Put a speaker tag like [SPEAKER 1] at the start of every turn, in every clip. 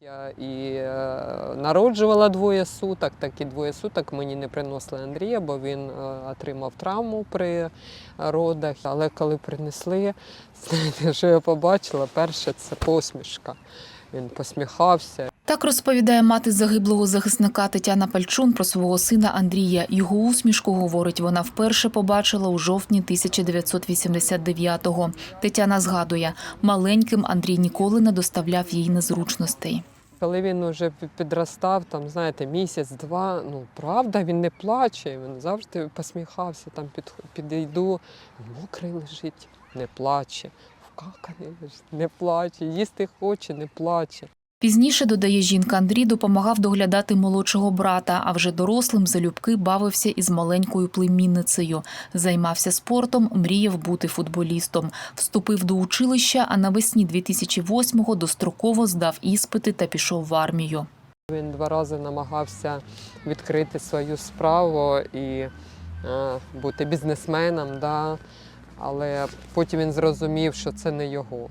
[SPEAKER 1] Я і е, народжувала двоє суток, так і двоє суток мені не приносили Андрія, бо він е, отримав травму при родах. Але коли принесли, знаєте, що я побачила, перше це посмішка. Він посміхався.
[SPEAKER 2] Так розповідає мати загиблого захисника Тетяна Пальчун про свого сина Андрія. Його усмішку, говорить, вона вперше побачила у жовтні 1989-го. Тетяна згадує, маленьким Андрій ніколи не доставляв їй незручностей.
[SPEAKER 1] Коли він вже підростав, там, знаєте, місяць-два, ну правда, він не плаче, він завжди посміхався, там під, підійду, мокрий лежить, не плаче, вкаканий лежить, не плаче, їсти хоче, не плаче.
[SPEAKER 2] Пізніше, додає жінка, Андрій допомагав доглядати молодшого брата, а вже дорослим залюбки бавився із маленькою племінницею. Займався спортом, мріяв бути футболістом. Вступив до училища, а навесні 2008-го достроково здав іспити та пішов в армію.
[SPEAKER 1] Він два рази намагався відкрити свою справу і е, бути бізнесменом, да? але потім він зрозумів, що це не його,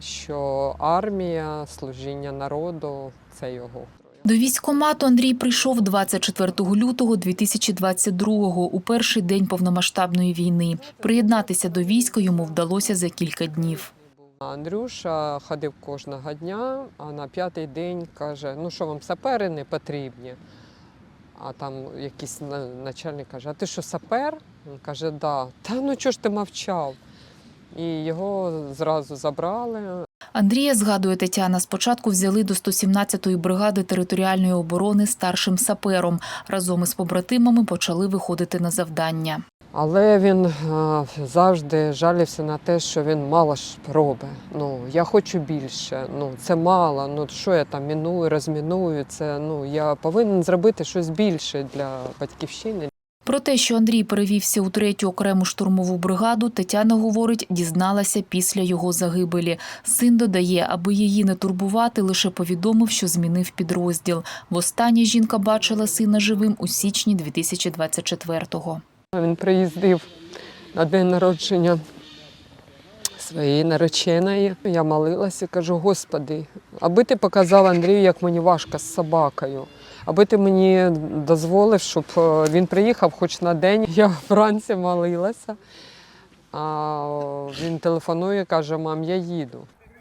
[SPEAKER 1] що армія, служіння народу це його.
[SPEAKER 2] До військкомату Андрій прийшов 24 лютого 2022-го, у перший день повномасштабної війни. Приєднатися до війська йому вдалося за кілька днів.
[SPEAKER 1] Андрюша ходив кожного дня, а на п'ятий день каже: ну що вам сапери не потрібні? А там якийсь начальник каже: А ти що, сапер? Він каже, да. Та ну чого ж ти мовчав? І його зразу забрали.
[SPEAKER 2] Андрія, згадує Тетяна, спочатку взяли до 117-ї бригади територіальної оборони старшим сапером. Разом із побратимами почали виходити на завдання.
[SPEAKER 1] Але він е, завжди жалівся на те, що він мало ж робить. Ну, я хочу більше. Ну, це мало. Ну що я там міную, розміную? Це ну я повинен зробити щось більше для батьківщини.
[SPEAKER 2] Про те, що Андрій перевівся у третю окрему штурмову бригаду, Тетяна говорить, дізналася після його загибелі. Син додає, аби її не турбувати, лише повідомив, що змінив підрозділ. Востаннє жінка бачила сина живим у січні 2024-го.
[SPEAKER 1] Він приїздив на день народження своєї нареченої. Я молилася, кажу: Господи, аби ти показав Андрію, як мені важко з собакою. Аби ти мені дозволив, щоб е, він приїхав хоч на день. Я вранці молилася. А він телефонує, каже: Мам, я їду.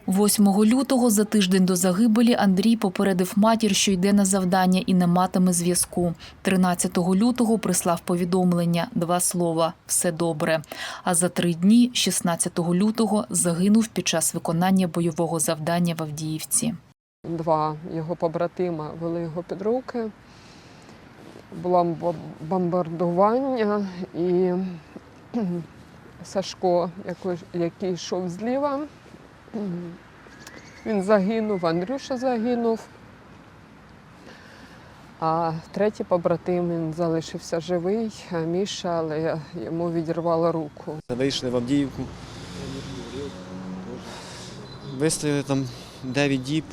[SPEAKER 2] 8 лютого, за тиждень до загибелі, Андрій попередив матір, що йде на завдання і не матиме зв'язку. 13 лютого прислав повідомлення, два слова «все добре». А за три дні, 16 лютого, загинув під час виконання бойового завдання в Авдіївці.
[SPEAKER 1] Два його побратима вели його під руки. Було бомбардування і Сашко, який, йшов зліва, він загинув, Андрюша загинув. А третій побратим він залишився живий, а Міша, але йому відірвало руку.
[SPEAKER 3] Вийшли в Авдіївку. Вистояли там 9 діб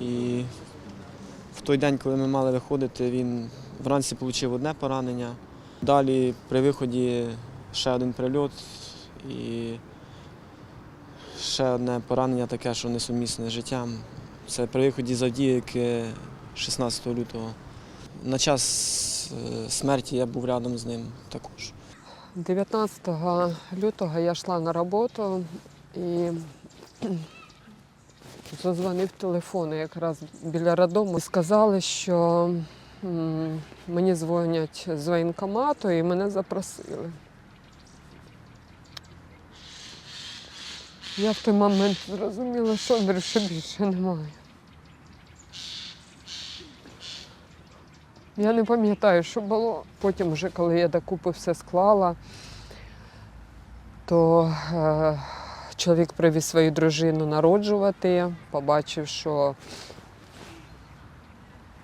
[SPEAKER 3] і в той день, коли ми мали виходити, він вранці отримав одне поранення. Далі при виході ще один прильот і ще одне поранення таке, що несумісне з життям. Це при виході з Авдіївки 16 лютого. На час е, смерті я був рядом з ним також.
[SPEAKER 1] 19 лютого я йшла на роботу і зазвонив телефон якраз біля роддому. І Сказали, що мені дзвонять з воєнкомату і мене запросили. Я в той момент зрозуміла, що Андрюша більше немає. Я не пам'ятаю, що було. Потім, вже коли я докупи все склала, то е, чоловік привіз свою дружину народжувати, побачив, що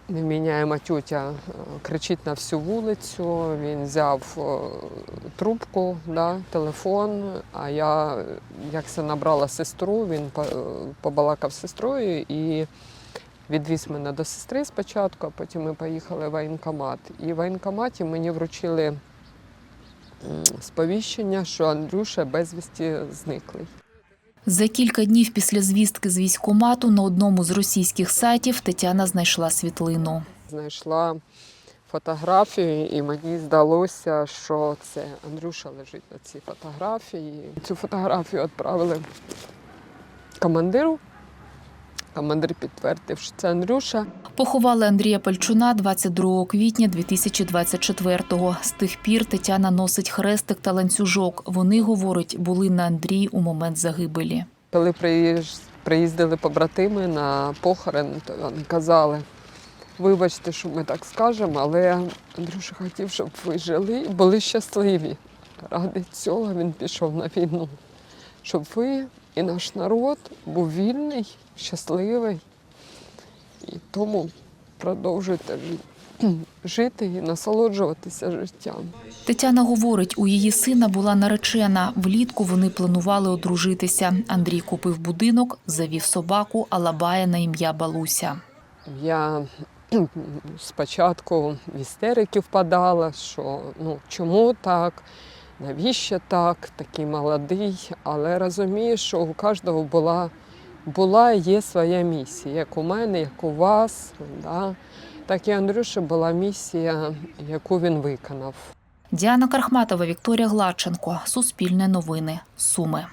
[SPEAKER 1] невміняєма тютя е, кричить на всю вулицю. Він взяв е, трубку, да, телефон, а я як набрала сестру, він е, побалакав з сестрою і відвіз мене до сестри спочатку, а потім ми поїхали в воєнкомат. І в воєнкоматі мені вручили сповіщення, що Андрюша безвісті зниклий.
[SPEAKER 2] За кілька днів після звістки з військкомату на одному з російських сайтів Тетяна знайшла світлину.
[SPEAKER 1] Знайшла фотографію, і мені здалося, що це Андрюша лежить на цій фотографії. Цю фотографію відправили командиру. Командир підтвердив, що це Андрюша.
[SPEAKER 2] Поховали Андрія Пальчуна 22 квітня 2024-го. З тих пір Тетяна носить хрестик та ланцюжок. Вони, говорить, були на Андрії у момент загибелі.
[SPEAKER 1] Коли приїздили побратими на похорон, то вони казали, вибачте, що ми так скажемо, але Андрюша хотів, щоб ви жили і були щасливі. Ради цього він пішов на війну, щоб ви і наш народ був вільний, щасливий. І тому продовжуйте жити і насолоджуватися життям.
[SPEAKER 2] Тетяна говорить, у її сина була наречена. Влітку вони планували одружитися. Андрій купив будинок, завів собаку, алабая на ім'я Балуся.
[SPEAKER 1] Я спочатку в істерики впадала, що ну чому так, навіщо так, такий молодий, але розумію, що у кожного була, була і є своя місія, як у мене, як у вас. Да? Так і Андрюша була місія, яку він виконав.
[SPEAKER 2] Діана Кархматова, Вікторія Гладченко. Суспільне новини. Суми.